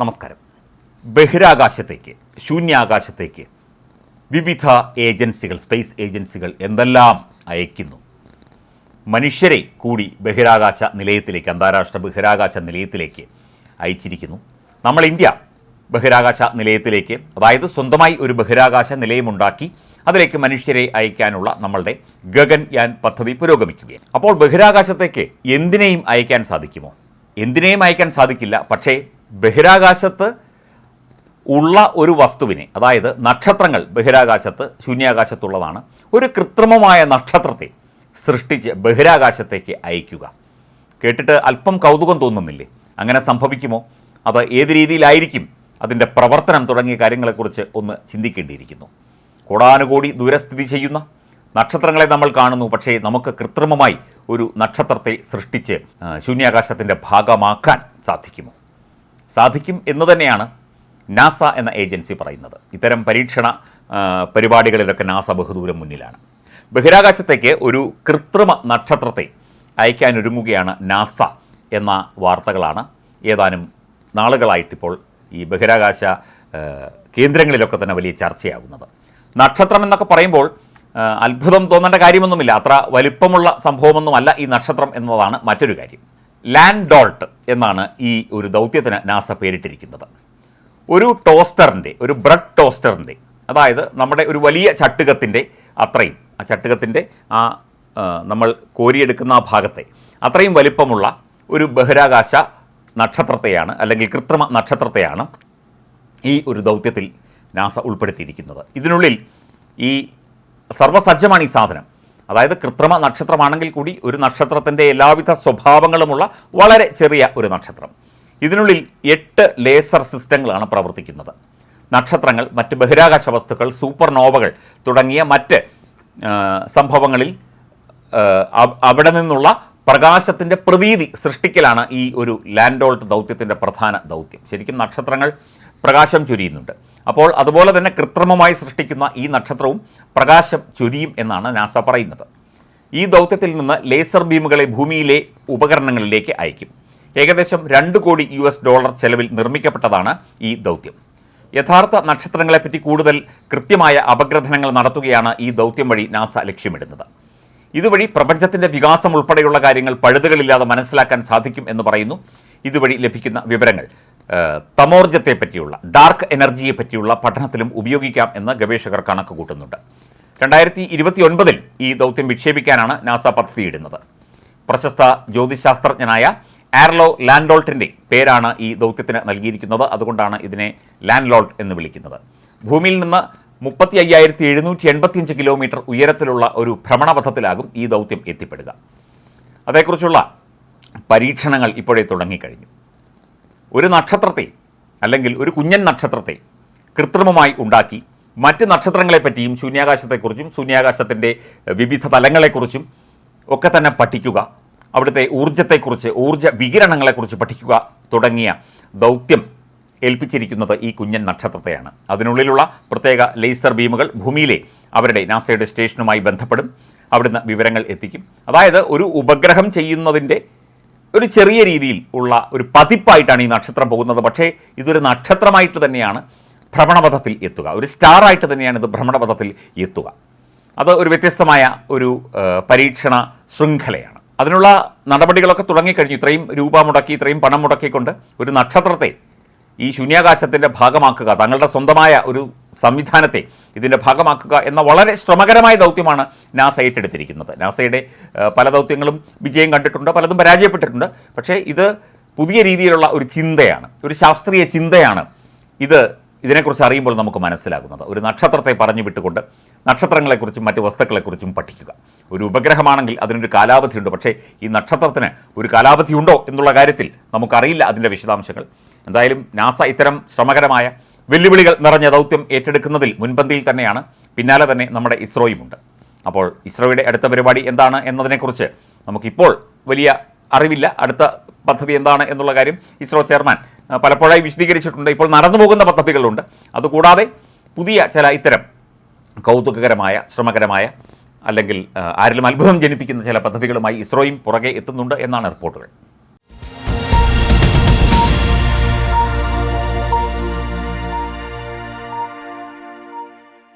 നമസ്കാരം. ബഹിരാകാശത്തേക്ക് ശൂന്യാകാശത്തേക്ക് വിവിധ ഏജൻസികൾ സ്പേസ് ഏജൻസികൾ എന്തെല്ലാം അയക്കുന്നു? മനുഷ്യരെ കൂടി ബഹിരാകാശ നിലയത്തിലേക്ക് അന്താരാഷ്ട്ര ബഹിരാകാശ നിലയത്തിലേക്ക് അയച്ചിരിക്കുന്നു. നമ്മൾ ഇന്ത്യ ബഹിരാകാശ നിലയത്തിലേക്ക് അതായത് സ്വന്തമായി ഒരു ബഹിരാകാശ നിലയമുണ്ടാക്കി അതിലേക്ക് മനുഷ്യരെ അയക്കാനുള്ള നമ്മളുടെ ഗഗൻയാൻ പദ്ധതി പുരോഗമിക്കുകയാണ്. അപ്പോൾ ബഹിരാകാശത്തേക്ക് എന്തിനേയും അയക്കാൻ സാധിക്കുമോ? എന്തിനേയും അയക്കാൻ സാധിക്കില്ല. പക്ഷേ ബഹിരാകാശത്ത് ഉള്ള ഒരു വസ്തുവിനെ അതായത് നക്ഷത്രങ്ങൾ ബഹിരാകാശത്ത് ശൂന്യാകാശത്തുള്ളതാണ് ഒരു കൃത്രിമമായ നക്ഷത്രത്തെ സൃഷ്ടിച്ച് ബഹിരാകാശത്തേക്ക് അയക്കുക കേട്ടിട്ട് അല്പം കൗതുകം തോന്നുന്നില്ലേ? അങ്ങനെ സംഭവിക്കുമോ? അത് ഏത് രീതിയിലായിരിക്കും അതിന്റെ പ്രവർത്തനം തുടങ്ങിയ കാര്യങ്ങളെക്കുറിച്ച് ഒന്ന് ചിന്തിക്കേണ്ടിയിരിക്കുന്നു. കോടാനുകോടി ദൂരസ്ഥിതി ചെയ്യുന്ന നക്ഷത്രങ്ങളെ നമ്മൾ കാണുന്നു പക്ഷേ നമുക്ക് കൃത്രിമമായി ഒരു നക്ഷത്രത്തെ സൃഷ്ടിച്ച് ശൂന്യാകാശത്തിന്റെ ഭാഗമാക്കാൻ സാധിക്കുമോ? സാധിക്കും എന്ന് തന്നെയാണ് നാസ എന്ന ഏജൻസി പറയുന്നത്. ഇത്തരം പരീക്ഷണ പരിപാടികളിലൊക്കെ നാസ ബഹുദൂരം മുന്നിലാണ്. ബഹിരാകാശത്തേക്ക് ഒരു കൃത്രിമ നക്ഷത്രത്തെ അയക്കാനൊരുങ്ങുകയാണ് നാസ എന്ന വാർത്തകളാണ് ഏതാനും നാളുകളായിട്ടിപ്പോൾ ഈ ബഹിരാകാശ കേന്ദ്രങ്ങളിലൊക്കെ തന്നെ വലിയ ചർച്ചയാകുന്നത് നക്ഷത്രം എന്നൊക്കെ പറയുമ്പോൾ അത്ഭുതം തോന്നേണ്ട കാര്യമൊന്നുമില്ല. അത്ര വലിപ്പമുള്ള സംഭവമൊന്നുമല്ല ഈ നക്ഷത്രം എന്നതാണ് മറ്റൊരു കാര്യം. ലാൻഡ് ഡോൾട്ട് എന്നാണ് ഈ ഒരു ദൗത്യത്തിന് നാസ പേരിട്ടിരിക്കുന്നത്. ഒരു ടോസ്റ്ററിന്റെ ഒരു ബ്രെഡ് ടോസ്റ്ററിന്റെ അതായത് നമ്മുടെ ഒരു വലിയ ചട്ടുകത്തിന്റെ അത്രയും ആ ചട്ടുകത്തിന്റെ ആ നമ്മൾ കോരിയെടുക്കുന്ന ആ ഭാഗത്തെ അത്രയും വലിപ്പമുള്ള ഒരു ബഹിരാകാശ നക്ഷത്രത്തെയാണ് അല്ലെങ്കിൽ കൃത്രിമ നക്ഷത്രത്തെയാണ് ഈ ഒരു ദൗത്യത്തിൽ നാസ ഉൾപ്പെടുത്തിയിരിക്കുന്നത്. ഇതിനുള്ളിൽ ഈ സർവസജ്ജമാണ് ഈ സാധനം. അതായത് കൃത്രിമ നക്ഷത്രമാണെങ്കിൽ കൂടി ഒരു നക്ഷത്രത്തിന്റെ എല്ലാവിധ സ്വഭാവങ്ങളുമുള്ള വളരെ ചെറിയ ഒരു നക്ഷത്രം. ഇതിനുള്ളിൽ എട്ട് ലേസർ സിസ്റ്റങ്ങളാണ് പ്രവർത്തിക്കുന്നത്. നക്ഷത്രങ്ങൾ മറ്റ് ബഹിരാകാശ വസ്തുക്കൾ സൂപ്പർനോവകൾ തുടങ്ങിയ മറ്റ് സംഭവങ്ങളിൽ അവിടെ നിന്നുള്ള പ്രകാശത്തിന്റെ പ്രതീതി സൃഷ്ടിക്കലാണ് ഈ ഒരു ലാൻഡോൾട്ട് ദൗത്യത്തിന്റെ പ്രധാന ദൗത്യം. ശരിക്കും നക്ഷത്രങ്ങൾ പ്രകാശം ചൊരിയുന്നുണ്ട്. അപ്പോൾ അതുപോലെ തന്നെ കൃത്രിമമായി സൃഷ്ടിക്കുന്ന ഈ നക്ഷത്രവും പ്രകാശം ചൊരിയും എന്നാണ് നാസ പറയുന്നത്. ഈ ദൗത്യത്തിൽ നിന്ന് ലേസർ ബീമുകളെ ഭൂമിയിലെ ഉപകരണങ്ങളിലേക്ക് അയക്കും. ഏകദേശം രണ്ട് കോടി യു എസ് ഡോളർ ചെലവിൽ നിർമ്മിക്കപ്പെട്ടതാണ് ഈ ദൗത്യം. യഥാർത്ഥ നക്ഷത്രങ്ങളെപ്പറ്റി കൂടുതൽ കൃത്യമായ അപഗ്രഥനങ്ങൾ നടത്തുകയാണ് ഈ ദൗത്യം വഴി നാസ ലക്ഷ്യമിടുന്നത്. ഇതുവഴി പ്രപഞ്ചത്തിന്റെ വികാസം ഉൾപ്പെടെയുള്ള കാര്യങ്ങൾ പഴുതുകളില്ലാതെ മനസ്സിലാക്കാൻ സാധിക്കും എന്ന് പറയുന്നു. ഇതുവഴി ലഭിക്കുന്ന വിവരങ്ങൾ. തമോർജത്തെ പറ്റിയുള്ള ഡാർക്ക് എനർജിയെ പറ്റിയുള്ള പഠനത്തിലും ഉപയോഗിക്കാം എന്ന് ഗവേഷകർ കണക്ക് കൂട്ടുന്നുണ്ട്. രണ്ടായിരത്തി ഇരുപത്തി ഒൻപതിൽ ഈ ദൗത്യം വിക്ഷേപിക്കാനാണ് നാസ പദ്ധതിയിടുന്നത്. പ്രശസ്ത ജ്യോതിശാസ്ത്രജ്ഞനായ ആർലോ ലാൻഡോൾട്ടിന്റെ പേരാണ് ഈ ദൗത്യത്തിന് നൽകിയിരിക്കുന്നത്. അതുകൊണ്ടാണ് ഇതിനെ ലാൻഡ്ലോൾട്ട് എന്ന് വിളിക്കുന്നത്. ഭൂമിയിൽ നിന്ന് മുപ്പത്തി അയ്യായിരത്തി എഴുന്നൂറ്റി എൺപത്തിയഞ്ച് കിലോമീറ്റർ ഉയരത്തിലുള്ള ഒരു ഭ്രമണപഥത്തിലാകും ഈ ദൗത്യം എത്തിപ്പെടുക. അതേക്കുറിച്ചുള്ള പരീക്ഷണങ്ങൾ ഇപ്പോഴേ തുടങ്ങിക്കഴിഞ്ഞു. ഒരു നക്ഷത്രത്തെ അല്ലെങ്കിൽ ഒരു കുഞ്ഞൻ നക്ഷത്രത്തെ കൃത്രിമമായി ഉണ്ടാക്കി മറ്റ് നക്ഷത്രങ്ങളെപ്പറ്റിയും ശൂന്യാകാശത്തെക്കുറിച്ചും ശൂന്യാകാശത്തിന്റെ വിവിധ തലങ്ങളെക്കുറിച്ചും ഒക്കെ തന്നെ പഠിക്കുക. അവിടുത്തെ ഊർജത്തെക്കുറിച്ച് ഊർജ വികിരണങ്ങളെക്കുറിച്ച് പഠിക്കുക തുടങ്ങിയ ദൗത്യം ഏൽപ്പിച്ചിരിക്കുന്നത് ഈ കുഞ്ഞൻ നക്ഷത്രത്തെയാണ്. അതിനുള്ളിലുള്ള പ്രത്യേക ലേസർ ബീമുകൾ ഭൂമിയിലെ അവരുടെ നാസയുടെ സ്റ്റേഷനുമായി ബന്ധപ്പെടും. അവിടുന്ന് വിവരങ്ങൾ എത്തിക്കും. അതായത് ഒരു ഉപഗ്രഹം ചെയ്യുന്നതിന്റെ ഒരു ചെറിയ രീതിയിൽ ഉള്ള ഒരു പതിപ്പായിട്ടാണ് ഈ നക്ഷത്രം പോകുന്നത്. പക്ഷേ ഇതൊരു നക്ഷത്രമായിട്ട് തന്നെയാണ് ഭ്രമണപഥത്തിൽ എത്തുക. ഒരു സ്റ്റാർ ആയിട്ട് തന്നെയാണ് ഇത് ഭ്രമണപഥത്തിൽ എത്തുക. അത് ഒരു വ്യത്യസ്തമായ ഒരു പരീക്ഷണ ശൃംഖലയാണ്. അതിനുള്ള നടപടികളൊക്കെ തുടങ്ങിക്കഴിഞ്ഞു. ഇത്രയും രൂപ മുടക്കി ഇത്രയും പണം മുടക്കിക്കൊണ്ട് ഒരു നക്ഷത്രത്തെ ഈ ശൂന്യാകാശത്തിന്റെ ഭാഗമാക്കുക തങ്ങളുടെ സ്വന്തമായ ഒരു സംവിധാനത്തെ ഇതിന്റെ ഭാഗമാക്കുക എന്ന വളരെ ശ്രമകരമായ ദൗത്യമാണ് നാസ ഏറ്റെടുത്തിരിക്കുന്നത്. നാസയുടെ പല ദൗത്യങ്ങളും വിജയം കണ്ടിട്ടുണ്ട് പലതും പരാജയപ്പെട്ടിട്ടുണ്ട്. പക്ഷേ ഇത് പുതിയ രീതിയിലുള്ള ഒരു ചിന്തയാണ് ഒരു ശാസ്ത്രീയ ചിന്തയാണ് ഇത് ഇതിനെക്കുറിച്ച് അറിയുമ്പോൾ നമുക്ക് മനസ്സിലാകുന്നത്. ഒരു നക്ഷത്രത്തെ പറഞ്ഞു വിട്ടുകൊണ്ട് നക്ഷത്രങ്ങളെക്കുറിച്ചും മറ്റ് വസ്തുക്കളെക്കുറിച്ചും പഠിക്കുക. ഒരു ഉപഗ്രഹമാണെങ്കിൽ അതിനൊരു കാലാവധിയുണ്ട്. പക്ഷേ ഈ നക്ഷത്രത്തിന് ഒരു കാലാവധിയുണ്ടോ എന്നുള്ള കാര്യത്തിൽ നമുക്കറിയില്ല അതിന്റെ വിശദാംശങ്ങൾ. എന്തായാലും നാസ ഇത്തരം ശ്രമകരമായ വെല്ലുവിളികൾ നിറഞ്ഞ ദൗത്യം ഏറ്റെടുക്കുന്നതിൽ മുൻപന്തിയിൽ തന്നെയാണ് പിന്നാലെ തന്നെ നമ്മുടെ ഇസ്രോയുമുണ്ട്. അപ്പോൾ ഇസ്രോയുടെ അടുത്ത പരിപാടി എന്താണ് എന്നതിനെക്കുറിച്ച് നമുക്കിപ്പോൾ വലിയ അറിവില്ല. അടുത്ത പദ്ധതി എന്താണ് എന്നുള്ള കാര്യം ഇസ്രോ ചെയർമാൻ പലപ്പോഴായി വിശദീകരിച്ചിട്ടുണ്ട്. ഇപ്പോൾ നടന്നു പോകുന്ന പദ്ധതികളുണ്ട്. അതുകൂടാതെ പുതിയ ചില ഇത്തരം കൗതുകകരമായ ശ്രമകരമായ അല്ലെങ്കിൽ ആരിലും അത്ഭുതം ജനിപ്പിക്കുന്ന ചില പദ്ധതികളുമായി ഇസ്രോയും പുറകെ എത്തുന്നുണ്ട് എന്നാണ് റിപ്പോർട്ടുകൾ.